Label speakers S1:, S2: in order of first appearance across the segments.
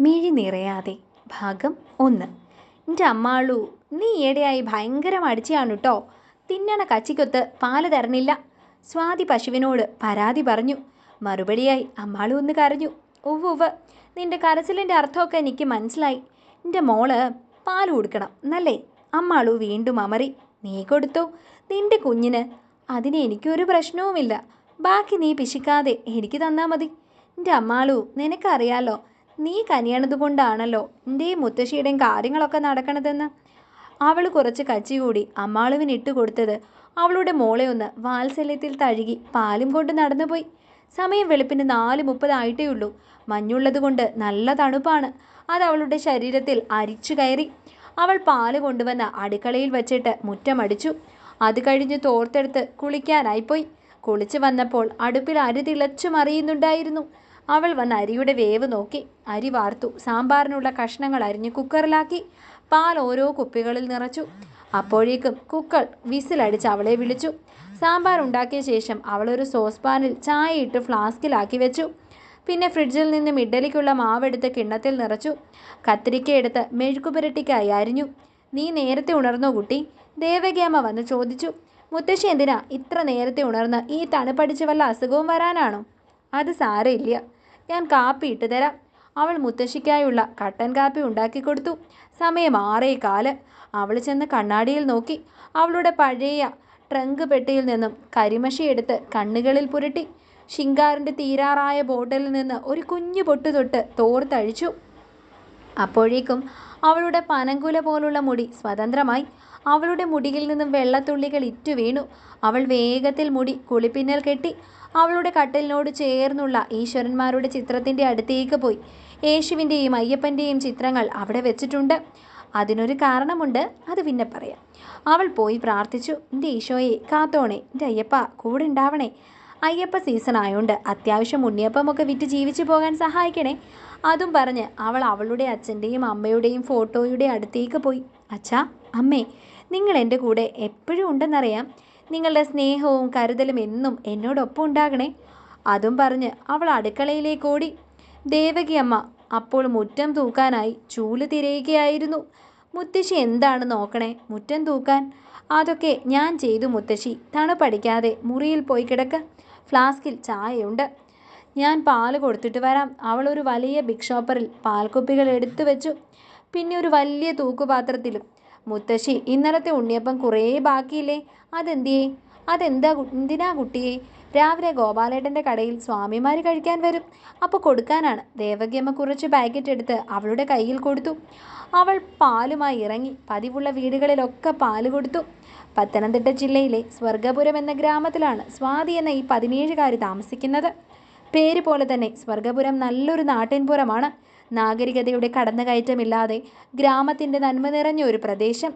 S1: മിഴി നിറയാതെ. ഭാഗം ഒന്ന്. എന്റെ അമ്മാളു നീ ഈയിടെയായി ഭയങ്കര മടിച്ചാണ് കേട്ടോ തിന്നണ കച്ചിക്കൊത്ത് പാൽ തരണില്ല. സ്വാതി പശുവിനോട് പരാതി പറഞ്ഞു. മറുപടിയായി അമ്മാളു ഒന്ന് കരഞ്ഞു. ഉവ് ഉവ് നിന്റെ കരച്ചിലിന്റെ അർത്ഥമൊക്കെ എനിക്ക് മനസ്സിലായി. എന്റെ മോൾ പാൽ കൊടുക്കണം എന്നല്ലേ അമ്മാളു വീണ്ടും അമറി. നീ കൊടുത്തു? നിന്റെ കുഞ്ഞിന് അതിന് എനിക്കൊരു പ്രശ്നവുമില്ല. ബാക്കി നീ പിശിക്കാതെ എനിക്ക് തന്നാൽ മതി. എന്റെ അമ്മാളു നിനക്കറിയാലോ നീ കനിയണത് കൊണ്ടാണല്ലോ എന്റെയും മുത്തശ്ശിയുടെയും കാര്യങ്ങളൊക്കെ നടക്കണതെന്ന്? അവൾ കുറച്ച് കച്ചി കൂടി അമ്മാളുവിന് ഇട്ട് കൊടുത്തത് അവളുടെ മോളെ ഒന്ന് വാത്സല്യത്തിൽ തഴുകി പാലും കൊണ്ട് നടന്നുപോയി. സമയം വെളുപ്പിന് നാല് മുപ്പതായിട്ടേ ഉള്ളൂ. മഞ്ഞുള്ളത് കൊണ്ട് നല്ല തണുപ്പാണ്. അത് അവളുടെ ശരീരത്തിൽ അരിച്ചു കയറി. അവൾ പാൽ കൊണ്ടുവന്ന് അടുക്കളയിൽ വച്ചിട്ട് മുറ്റമടിച്ചു അത് കഴിഞ്ഞ് തോർത്തെടുത്ത് കുളിക്കാനായിപ്പോയി. കുളിച്ചു വന്നപ്പോൾ അടുപ്പിൽ അരി തിളച്ചു മറിയുന്നുണ്ടായിരുന്നു അവൾ വന്ന് അരിയുടെ വേവ് നോക്കി. അരി വാർത്തു. സാമ്പാറിനുള്ള കഷ്ണങ്ങൾ അരിഞ്ഞ് കുക്കറിലാക്കി. പാൽ ഓരോ കുപ്പികളിൽ നിറച്ചു. അപ്പോഴേക്കും കുക്കർ വിസിലടിച്ച് അവളെ വിളിച്ചു. സാമ്പാർ ഉണ്ടാക്കിയ ശേഷം അവളൊരു സോസ് പാനിൽ ചായ ഇട്ട് ഫ്ലാസ്കിലാക്കി വെച്ചു. പിന്നെ ഫ്രിഡ്ജിൽ നിന്നും ഇഡ്ഡലിക്കുള്ള മാവെടുത്ത് കിണ്ണത്തിൽ നിറച്ചു. കത്തിരിക്ക എടുത്ത് മെഴുക്കുപുരട്ടിക്കായി അരിഞ്ഞു. നീ നേരത്തെ ഉണർന്നോ കുട്ടി? ദേവഗ്യാമ വന്ന് ചോദിച്ചു. മുത്തശ്ശി എന്തിനാ ഇത്ര നേരത്തെ ഉണർന്ന് ഈ തണുപ്പടിച്ച് വല്ല അസുഖവും വരാനാണോ? അത് സാരമില്ല. ഞാൻ കാപ്പി ഇട്ട് തരാം. അവൾ മുത്തശ്ശിക്കായുള്ള കട്ടൻ കാപ്പി ഉണ്ടാക്കി കൊടുത്തു. സമയം ആറേ കാൽ. അവൾ ചെന്ന് കണ്ണാടിയിൽ നോക്കി. അവളുടെ പഴയ ട്രങ്ക് പെട്ടിയിൽ നിന്നും കരിമഷി എടുത്ത് കണ്ണുകളിൽ പുരട്ടി. ശിങ്കാറിന്റെ തീരാറായ ബോട്ടിലിൽ നിന്ന് ഒരു കുഞ്ഞു പൊട്ട് തൊട്ട് തോർത്തഴിച്ചു. അപ്പോഴേക്കും അവളുടെ പനങ്കുല പോലുള്ള മുടി സ്വതന്ത്രമായി അവളുടെ മുടിയിൽ നിന്നും വെള്ളത്തുള്ളികൾ ഇറ്റു വീണു. അവൾ വേഗത്തിൽ മുടി കുളിപ്പിന്നൽ കെട്ടി അവളുടെ കട്ടിലിനോട് ചേർന്നുള്ള ഈശ്വരന്മാരുടെ ചിത്രത്തിന്റെ അടുത്തേക്ക് പോയി. യേശുവിന്റെയും അയ്യപ്പന്റെയും ചിത്രങ്ങൾ അവിടെ വെച്ചിട്ടുണ്ട്. അതിനൊരു കാരണമുണ്ട് അത് പിന്നെ പറയാം. അവൾ പോയി പ്രാർത്ഥിച്ചു എന്റെ ഈശോയെ കാത്തോണേ എന്റെ അയ്യപ്പ കൂടെ ഉണ്ടാവണേ അയ്യപ്പ സീസൺ ആയതുകൊണ്ട് അത്യാവശ്യം ഉണ്ണിയപ്പമൊക്കെ വിറ്റ് ജീവിച്ചു പോകാൻ സഹായിക്കണേ. അതും പറഞ്ഞ് അവൾ അവളുടെ അച്ഛന്റെയും അമ്മയുടെയും ഫോട്ടോയുടെ അടുത്തേക്ക് പോയി. അച്ഛാ അമ്മേ നിങ്ങൾ എന്റെ കൂടെ എപ്പോഴും ഉണ്ടെന്നറിയാം. നിങ്ങളുടെ സ്നേഹവും കരുതലും എന്നും എന്നോടൊപ്പം ഉണ്ടാകണേ. അതും പറഞ്ഞ് അവൾ അടുക്കളയിലേക്ക് ഓടി. ദേവകി അമ്മ അപ്പോൾ മുറ്റം തൂക്കാനായി ചൂൽ തിരയുകയായിരുന്നു. മുത്തശ്ശി എന്താണ് നോക്കണേ മുറ്റം തൂക്കാൻ. അതൊക്കെ ഞാൻ ചെയ്തു മുത്തശ്ശി. തണുപ്പടിക്കാതെ മുറിയിൽ പോയി കിടക്ക. ഫ്ലാസ്കിൽ ചായയുണ്ട്. ഞാൻ പാൽ കൊടുത്തിട്ട് വരാം. അവൾ ഒരു വലിയ ബിഗ് ഷോപ്പറിൽ പാൽക്കുപ്പികൾ എടുത്തു വെച്ചു. പിന്നെ ഒരു വലിയ തൂക്കുപാത്രത്തിലും. മുത്തശ്ശി ഇന്നലത്തെ ഉണ്ണിയപ്പം കുറേ ബാക്കിയില്ലേ? അതെന്തിയേ? അതെന്താ എന്തിനാ കുട്ടിയെ? രാവിലെ ഗോപാലേട്ടന്റെ കടയിൽ സ്വാമിമാർ കഴിക്കാൻ വരും. അപ്പോൾ കൊടുക്കാനാണ്. ദേവകിയമ്മ കുറച്ച് പാക്കറ്റ് എടുത്ത് അവളുടെ കയ്യിൽ കൊടുത്തു. അവൾ പാലുമായി ഇറങ്ങി പതിവുള്ള വീടുകളിലൊക്കെ പാൽ കൊടുത്തു. പത്തനംതിട്ട ജില്ലയിലെ സ്വർഗപുരം എന്ന ഗ്രാമത്തിലാണ് സ്വാതി എന്ന ഈ പതിനേഴുകാരി താമസിക്കുന്നത്. പേര് പോലെ തന്നെ സ്വർഗപുരം നല്ലൊരു നാട്ടിൻപുറമാണ്. നാഗരികതയുടെ കടന്നുകയറ്റമില്ലാതെ ഗ്രാമത്തിന്റെ നന്മ നിറഞ്ഞ ഒരു പ്രദേശം.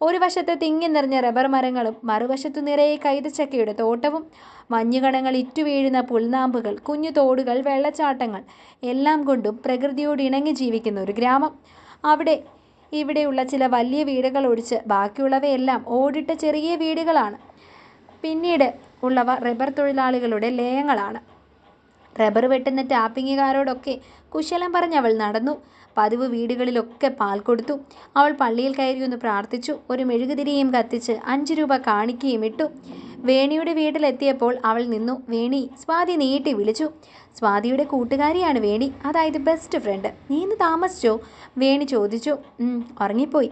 S1: ഒരു വശത്ത് തിങ്ങി നിറഞ്ഞ റബ്ബർ മരങ്ങളും മറുവശത്തു നിറയെ കൈതച്ചക്കയുടെ തോട്ടവും മഞ്ഞുകണങ്ങൾ ഇറ്റുവീഴുന്ന പുൽനാമ്പുകൾ കുഞ്ഞു തോടുകൾ വെള്ളച്ചാട്ടങ്ങൾ എല്ലാം കൊണ്ടും പ്രകൃതിയോട് ഇണങ്ങി ജീവിക്കുന്ന ഒരു ഗ്രാമം. അവിടെ ഇവിടെയുള്ള ചില വലിയ വീടുകൾ ഒഴിച്ച് ബാക്കിയുള്ളവയെല്ലാം ഓടിട്ട ചെറിയ വീടുകളാണ്. പിന്നീട് ഉള്ളവ റബ്ബർ തൊഴിലാളികളുടെ ലയങ്ങളാണ്. റബ്ബർ വെട്ടുന്ന ടാപ്പിങ്ങുകാരോടൊക്കെ കുശലം പറഞ്ഞവൾ നടന്നു. പതിവ് വീടുകളിലൊക്കെ പാൽ കൊടുത്തു. അവൾ പള്ളിയിൽ കയറി ഒന്ന് പ്രാർത്ഥിച്ചു. ഒരു മെഴുകുതിരിയും കത്തിച്ച് അഞ്ച് രൂപ കാണിക്കുകയും ഇട്ടു. വേണിയുടെ വീട്ടിലെത്തിയപ്പോൾ അവൾ നിന്നു. വേണി സ്വാതി നീട്ടി വിളിച്ചു. സ്വാതിയുടെ കൂട്ടുകാരിയാണ് വേണി. അതായത് ബെസ്റ്റ് ഫ്രണ്ട്. നീ ഇന്ന് താമസിച്ചോ? വേണി ചോദിച്ചു. "ഉം, ഉറങ്ങിപ്പോയി.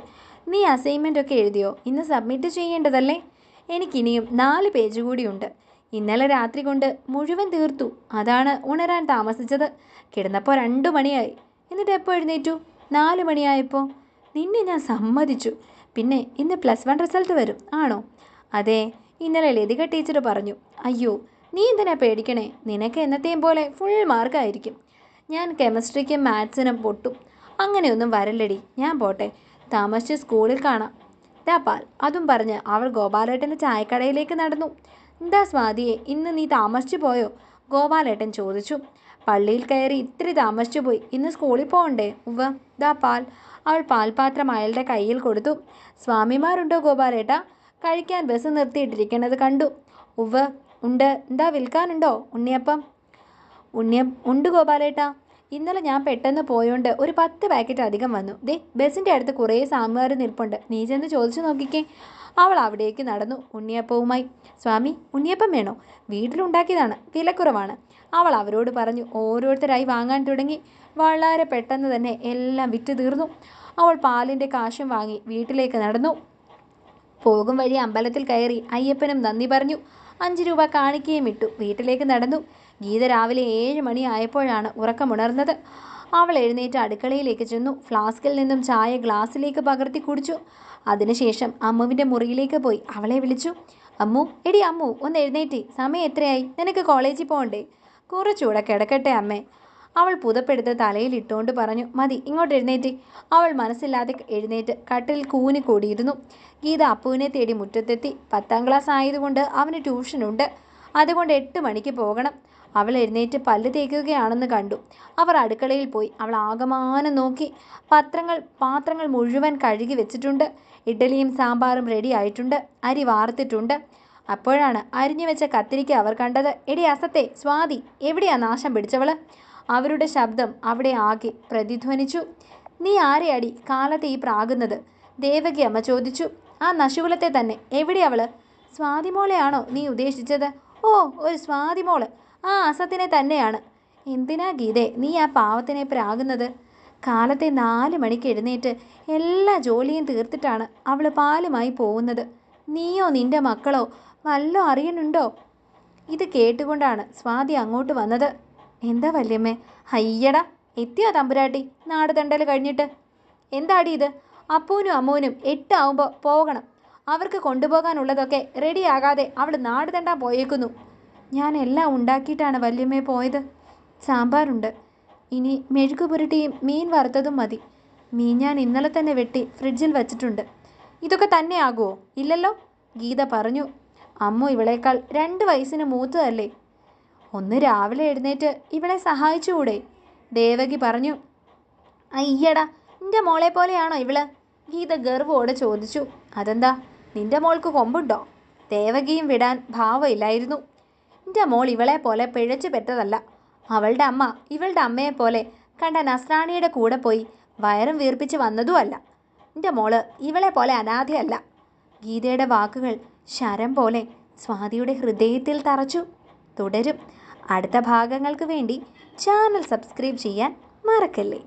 S1: നീ അസൈൻമെന്റ് ഒക്കെ എഴുതിയോ? ഇന്ന് സബ്മിറ്റ് ചെയ്യേണ്ടതല്ലേ? എനിക്കിനിയും നാല് പേജ് കൂടിയുണ്ട് ഇന്നലെ രാത്രി കൊണ്ട് മുഴുവൻ തീർത്തു. അതാണ് ഉണരാൻ താമസിച്ചത്. കിടന്നപ്പോൾ രണ്ടു മണിയായി. എന്നിട്ട് എപ്പോൾ എഴുന്നേറ്റു? നാല് മണിയായപ്പോൾ നിന്നെ ഞാൻ സമ്മതിച്ചു. പിന്നെ ഇന്ന് പ്ലസ് വൺ റിസൾട്ട് വരും. ആണോ? അതെ. ഇന്നലെ ലതിക ടീച്ചർ പറഞ്ഞു അയ്യോ നീ എന്തിനാ പേടിക്കണേ? നിനക്ക് എന്നത്തെയും പോലെ ഫുൾ മാർക്കായിരിക്കും ഞാൻ കെമിസ്ട്രിക്കും മാത്സിനും പൊട്ടും. അങ്ങനെയൊന്നും വരല്ലടി. ഞാൻ പോട്ടെ. താമസിച്ച് സ്കൂളിൽ കാണാം. ദാ പാൽ. അതും പറഞ്ഞ് അവൾ ഗോപാലേട്ടന്റെ ചായക്കടയിലേക്ക് നടന്നു. എന്താ സ്വാതിയെ ഇന്ന് നീ താമസിച്ചു പോയോ? ഗോപാലേട്ടൻ ചോദിച്ചു. പള്ളിയിൽ കയറി ഇത്തിരി താമസിച്ചു പോയി. ഇന്ന് സ്കൂളിൽ പോകണ്ടേ ഉവ്വ. ദാ പാൽ. അവൾ പാൽപാത്രം അയാളുടെ കയ്യിൽ കൊടുത്തു. സ്വാമിമാരുണ്ടോ ഗോപാലേട്ട? കഴിക്കാൻ ബസ് നിർത്തിയിട്ടിരിക്കണത് കണ്ടു. ഉവ്വ. ഉണ്ട്. എന്താ വിൽക്കാനുണ്ടോ? ഉണ്ണിയപ്പം. ഉണ്ണിയ ഉണ്ട് ഗോപാലേട്ട. ഇന്നലെ ഞാൻ പെട്ടെന്ന് പോയോണ്ട് ഒരു പത്ത് പാക്കറ്റ് അധികം വന്നു. ദേ ബസ്സിന്റെ അടുത്ത് കുറേ സ്വാമിമാർ നിൽപ്പുണ്ട്. നീ ചെന്ന് ചോദിച്ചു നോക്കിക്കേ. അവൾ അവിടേക്ക് നടന്നു. ഉണ്ണിയപ്പവുമായി. സ്വാമി ഉണ്ണിയപ്പം വേണോ? വീട്ടിലുണ്ടാക്കിയതാണ്. വിലക്കുറവാണ്. അവൾ അവരോട് പറഞ്ഞു ഓരോരുത്തരായി വാങ്ങാൻ തുടങ്ങി. വളരെ പെട്ടെന്ന് തന്നെ എല്ലാം വിറ്റ് തീർന്നു. അവൾ പാലിന്റെ കാശും വാങ്ങി വീട്ടിലേക്ക് നടന്നു. പോകും വഴി അമ്പലത്തിൽ കയറി അയ്യപ്പനും നന്ദി പറഞ്ഞു. അഞ്ച് രൂപ കാണിക്കുകയും ഇട്ടു. വീട്ടിലേക്ക് നടന്നു. ഗീത രാവിലെ ഏഴ് മണി ആയപ്പോഴാണ് ഉറക്കമുണർന്നത്. അവൾ എഴുന്നേറ്റ് അടുക്കളയിലേക്ക് ചെന്നു. ഫ്ലാസ്കിൽ നിന്നും ചായ ഗ്ലാസ്സിലേക്ക് പകർത്തി കുടിച്ചു. അതിനുശേഷം അമ്മുവിന്റെ മുറിയിലേക്ക് പോയി. അവളെ വിളിച്ചു അമ്മു എടി അമ്മു ഒന്ന് എഴുന്നേറ്റി. സമയം എത്രയായി? നിനക്ക് കോളേജിൽ പോകണ്ടേ? കുറച്ചുകൂടെ കിടക്കട്ടെ അമ്മേ. അവൾ പുതപ്പെടുത്ത് തലയിൽ ഇട്ടുകൊണ്ട് പറഞ്ഞു മതി ഇങ്ങോട്ട് എഴുന്നേറ്റ്. അവൾ മനസ്സില്ലാതെ എഴുന്നേറ്റ് കട്ടിൽ കൂനി കൂടിയിരുന്നു ഗീത അപ്പുവിനെ തേടി മുറ്റത്തെത്തി. പത്താം ക്ലാസ് ആയതുകൊണ്ട് അവന് ട്യൂഷനുണ്ട്. അതുകൊണ്ട് എട്ട് മണിക്ക് പോകണം. അവൾ എഴുന്നേറ്റ് പല്ല് തേക്കുകയാണെന്ന് കണ്ടു. അവർ അടുക്കളയിൽ പോയി. അവൾ ആകമാനം നോക്കി. പത്രങ്ങൾ പാത്രങ്ങൾ മുഴുവൻ കഴുകി വെച്ചിട്ടുണ്ട്. ഇഡ്ഡലിയും സാമ്പാറും റെഡി ആയിട്ടുണ്ട്. അരി വാർത്തിട്ടുണ്ട്. അപ്പോഴാണ് അരിഞ്ഞു വെച്ച കത്തിരിക്ക അവർ കണ്ടത്. എടി അസത്തെ സ്വാതി എവിടെയാ നാശം പിടിച്ചവൾ? അവരുടെ ശബ്ദം അവിടെ ആകെ പ്രതിധ്വനിച്ചു. നീ ആരെയടി കാലത്തെ ഈ പ്രാകുന്നത്? ദേവകി അമ്മ ചോദിച്ചു. ആ നശുകുലത്തെ തന്നെ. എവിടെയവൾ സ്വാതിമോളെയാണോ നീ ഉദ്ദേശിച്ചത്? ഓ ഒരു സ്വാതിമോൾ. ആ അസത്തിനെ തന്നെയാണ്. എന്തിനാ ഗീതേ നീ ആ പാവത്തിനെ പ്രാകുന്നത്? കാലത്തെ നാല് മണിക്ക് എഴുന്നേറ്റ് എല്ലാ ജോലിയും തീർത്തിട്ടാണ് അവൾ പാലുമായി പോകുന്നത്. നീയോ നിന്റെ മക്കളോ വല്ലോ അറിയണുണ്ടോ ഇത് കേട്ടുകൊണ്ടാണ് സ്വാതി അങ്ങോട്ട് വന്നത്. എന്താ വല്യമ്മേ? അയ്യട എത്തിയോ തമ്പുരാട്ടി? നാട് തണ്ടൽ കഴിഞ്ഞിട്ട്. എന്താടി ഇത്? അപ്പൂനും അമ്മൂനും എട്ടാവുമ്പോൾ പോകണം. അവർക്ക് കൊണ്ടുപോകാനുള്ളതൊക്കെ റെഡിയാകാതെ അവൾ നാട് തണ്ടാൻ പോയേക്കുന്നു. ഞാൻ എല്ലാം ഉണ്ടാക്കിയിട്ടാണ് വല്യമ്മേ പോയത്. സാമ്പാറുണ്ട്. ഇനി മെഴുക്ക് പുരട്ടിയും മീൻ വറുത്തതും മതി. മീൻ ഞാൻ ഇന്നലെ തന്നെ വെട്ടി ഫ്രിഡ്ജിൽ വച്ചിട്ടുണ്ട്. ഇതൊക്കെ തന്നെ ആകുമോ ഇല്ലല്ലോ? ഗീത പറഞ്ഞു. അമ്മു ഇവളേക്കാൾ രണ്ട് വയസ്സിന് മൂത്തതല്ലേ? ഒന്ന് രാവിലെ എഴുന്നേറ്റ് ഇവളെ സഹായിച്ചുകൂടെ? ദേവകി പറഞ്ഞു അയ്യടാ നിന്റെ മോളെ പോലെയാണോ ഇവൾ? ഗീത ഗർവോടെ ചോദിച്ചു അതെന്താ നിന്റെ മോൾക്ക് കൊമ്പുണ്ടോ? ദേവകിയും വിടാൻ ഭാവമില്ലായിരുന്നു. നിന്റെ മോൾ ഇവളെ പോലെ പിഴച്ചു പെറ്റതല്ല അവളുടെ അമ്മ ഇവളുടെ അമ്മയെ പോലെ കണ്ട നസ്രാണിയുടെ കൂടെ പോയി വയറും വീർപ്പിച്ച് വന്നതുമല്ല. നിന്റെ മോൾ ഇവളെ പോലെ അനാഥയല്ല. ഗീതയുടെ വാക്കുകൾ ശരം പോലെ സ്വാതിയുടെ ഹൃദയത്തിൽ തറച്ചു. തുടരും. അടുത്ത ഭാഗങ്ങൾക്ക് വേണ്ടി ചാനൽ സബ്സ്ക്രൈബ് ചെയ്യാൻ മറക്കല്ലേ?